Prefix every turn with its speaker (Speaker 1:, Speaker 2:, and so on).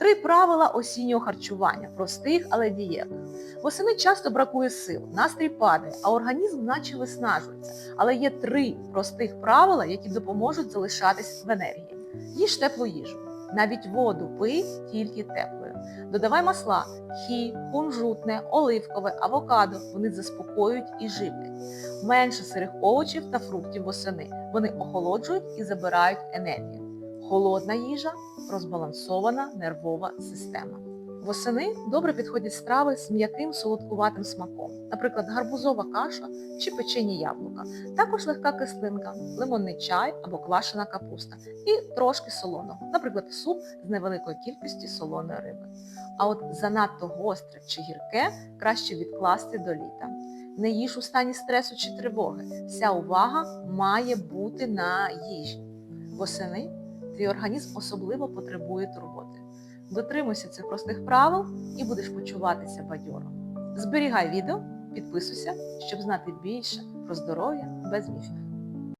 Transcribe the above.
Speaker 1: Три правила осіннього харчування, простих, але дієвих. Восени часто бракує сил, настрій падає, а організм наче виснажується. Але є три простих правила, які допоможуть залишатись в енергії. Їж теплу їжу. Навіть воду пий тільки теплою. Додавай масла, хі, кунжутне, оливкове, авокадо. Вони заспокоюють і живлять. Менше сирих овочів та фруктів восени. Вони охолоджують і забирають енергію. Холодна їжа розбалансована нервова система. Восени добре підходять страви з м'яким солодкуватим смаком, наприклад, гарбузова каша чи печені яблука. Також легка кислинка, лимонний чай або квашена капуста і трошки солоного, наприклад, суп з невеликою кількістю солоної риби. А от занадто гостре чи гірке краще відкласти до літа. Не їж у стані стресу чи тривоги. Вся увага має бути на їжі. Восени твій організм особливо потребує турботи. Дотримуйся цих простих правил і будеш почуватися бадьоро. Зберігай відео, підписуйся, щоб знати більше про здоров'я без міфів.